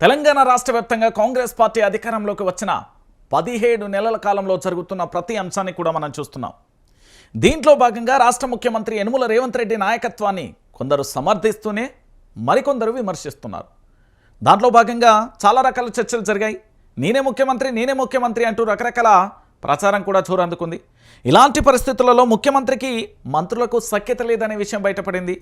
తెలంగాణ రాష్ట్ర వ్యాప్తంగా కాంగ్రెస్ పార్టీ అధికారంలోకి వచ్చిన పదిహేడు నెలల కాలంలో జరుగుతున్న ప్రతి అంశాన్ని కూడా మనం చూస్తున్నాం. దీంట్లో భాగంగా రాష్ట్ర ముఖ్యమంత్రి యనుమల రేవంత్ రెడ్డి నాయకత్వాన్ని కొందరు సమర్థిస్తూనే మరికొందరు విమర్శిస్తున్నారు. దాంట్లో భాగంగా చాలా రకాల చర్చలు జరిగాయి. నేనే ముఖ్యమంత్రి నేనే ముఖ్యమంత్రి అంటూ రకరకాల ప్రచారం కూడా చూరందుకుంది. ఇలాంటి పరిస్థితులలో ముఖ్యమంత్రికి మంత్రులకు సఖ్యత లేదనే విషయం బయటపడింది.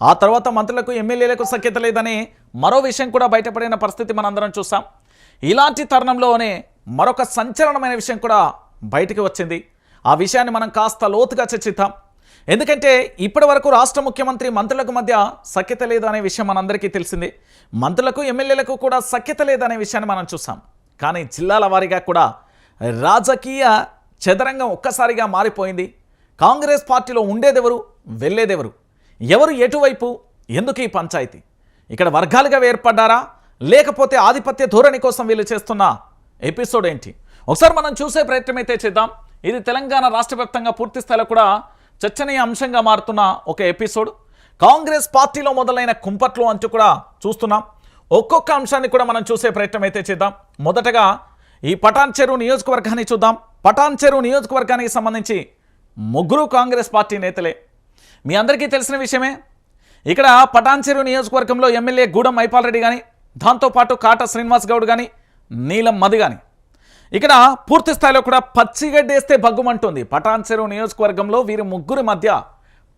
ఆ తర్వాత మంత్రులకు ఎమ్మెల్యేలకు సఖ్యత లేదనే మరో విషయం కూడా బయటపడిన పరిస్థితి మనందరం చూసాం. ఇలాంటి తరుణంలోనే మరొక సంచలనమైన విషయం కూడా బయటికి వచ్చింది. ఆ విషయాన్ని మనం కాస్త లోతుగా చర్చిద్దాం. ఎందుకంటే ఇప్పటి వరకు రాష్ట్ర ముఖ్యమంత్రి మంత్రులకు మధ్య సఖ్యత లేదు అనే విషయం మనందరికీ తెలిసింది. మంత్రులకు ఎమ్మెల్యేలకు కూడా సఖ్యత లేదనే విషయాన్ని మనం చూసాం. కానీ జిల్లాల వారీగా కూడా రాజకీయ చదరంగం ఒక్కసారిగా మారిపోయింది. కాంగ్రెస్ పార్టీలో ఉండేదెవరు? వెళ్ళేదెవరు? ఎవరు ఎటువైపు? ఎందుకు ఈ పంచాయతీ? ఇక్కడ వర్గాలుగా ఏర్పడ్డారా? లేకపోతే ఆధిపత్య ధోరణి కోసం వీళ్ళు చేస్తున్న ఎపిసోడ్ ఏంటి? ఒకసారి మనం చూసే ప్రయత్నం అయితే చేద్దాం. ఇది తెలంగాణ రాష్ట్ర వ్యాప్తంగా పూర్తి స్థాయిలో కూడా చర్చనీయ అంశంగా మారుతున్న ఒక ఎపిసోడ్. కాంగ్రెస్ పార్టీలో మొదలైన కుంపట్లు అంటూ కూడా చూస్తున్నాం. ఒక్కొక్క అంశాన్ని కూడా మనం చూసే ప్రయత్నం అయితే చేద్దాం. మొదటగా ఈ పటాన్ చెరువు నియోజకవర్గాన్ని చూద్దాం. పటాన్ చెరువు నియోజకవర్గానికి సంబంధించి ముగ్గురు కాంగ్రెస్ పార్టీ నేతలే. మీ అందరికీ తెలిసిన విషయమే. ఇక్కడ పటాన్ చెరువు నియోజకవర్గంలో ఎమ్మెల్యే గూడెం మైపాల్ రెడ్డి కానీ దాంతోపాటు కాట శ్రీనివాస్ గౌడ్ కానీ నీలం మధు కానీ ఇక్కడ పూర్తి స్థాయిలో కూడా పచ్చిగడ్డేస్తే బగ్గుమంటుంది పటాన్ చెరువు నియోజకవర్గంలో వీరి ముగ్గురి మధ్య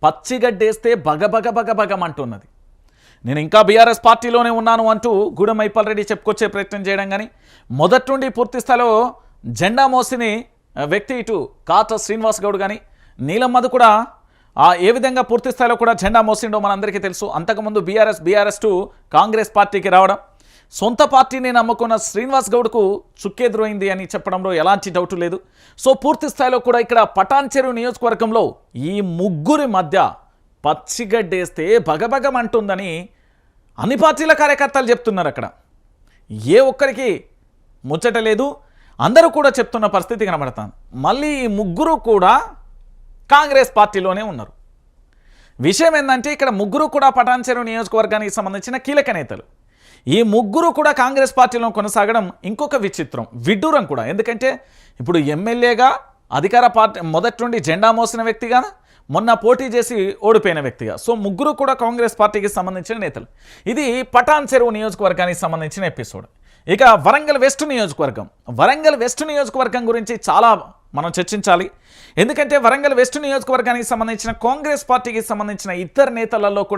పచ్చిగడ్డేస్తే బగబగ బగబగమంటున్నది నేను ఇంకా బీఆర్ఎస్ పార్టీలోనే ఉన్నాను అంటూ గూడెం మైపాల్ రెడ్డి చెప్పుకొచ్చే ప్రయత్నం చేయడం కానీ మొదటి నుండి పూర్తి స్థాయిలో జెండా మోసిని వ్యక్తి ఇటు కాట శ్రీనివాస్ గౌడ్ కానీ నీలం మధు కూడా ఏ విధంగా పూర్తి స్థాయిలో కూడా జెండా మోసిండో మనందరికీ తెలుసు. అంతకుముందు బీఆర్ఎస్ బీఆర్ఎస్ టు కాంగ్రెస్ పార్టీకి రావడం సొంత పార్టీని నమ్ముకున్న శ్రీనివాస్ గౌడ్కు చుక్కెదురైంది అని చెప్పడంలో ఎలాంటి డౌట్ లేదు. సో పూర్తి స్థాయిలో కూడా ఇక్కడ పటాన్ చెరువు నియోజకవర్గంలో ఈ ముగ్గురి మధ్య పచ్చిగడ్డేస్తే అంటుందని అన్ని పార్టీల కార్యకర్తలు చెప్తున్నారు అక్కడ. ఏ ఒక్కరికి ముచ్చట లేదు. అందరూ కూడా చెప్తున్న పరిస్థితి కనబడతాను మళ్ళీ ఈ ముగ్గురు కూడా కాంగ్రెస్ పార్టీలోనే ఉన్నారు. విషయం ఏంటంటే ఇక్కడ ముగ్గురు కూడా పటాన్చెరు నియోజకవర్గానికి సంబంధించిన కీలక నేతలు. ఈ ముగ్గురు కూడా కాంగ్రెస్ పార్టీలో కొనసాగడం ఇంకొక విచిత్రం విడ్డూరం కూడా. ఎందుకంటే ఇప్పుడు ఎమ్మెల్యేగా అధికార పార్టీ మొదటి నుండి జెండా మోసిన వ్యక్తిగా మొన్న పోటీ చేసి ఓడిపోయిన వ్యక్తిగా. సో ముగ్గురు కూడా కాంగ్రెస్ పార్టీకి సంబంధించిన నేతలు. ఇది పటాన్ చెరువు నియోజకవర్గానికి సంబంధించిన ఎపిసోడ్. ఇక వరంగల్ వెస్ట్ నియోజకవర్గం. వరంగల్ వెస్ట్ నియోజకవర్గం గురించి చాలా మనం చర్చించాలి. ఎందుకంటే వరంగల్ వెస్ట్ నియోజకవర్గానికి సంబంధించిన కాంగ్రెస్ పార్టీకి సంబంధించిన ఇద్దరు నేతలలో కూడా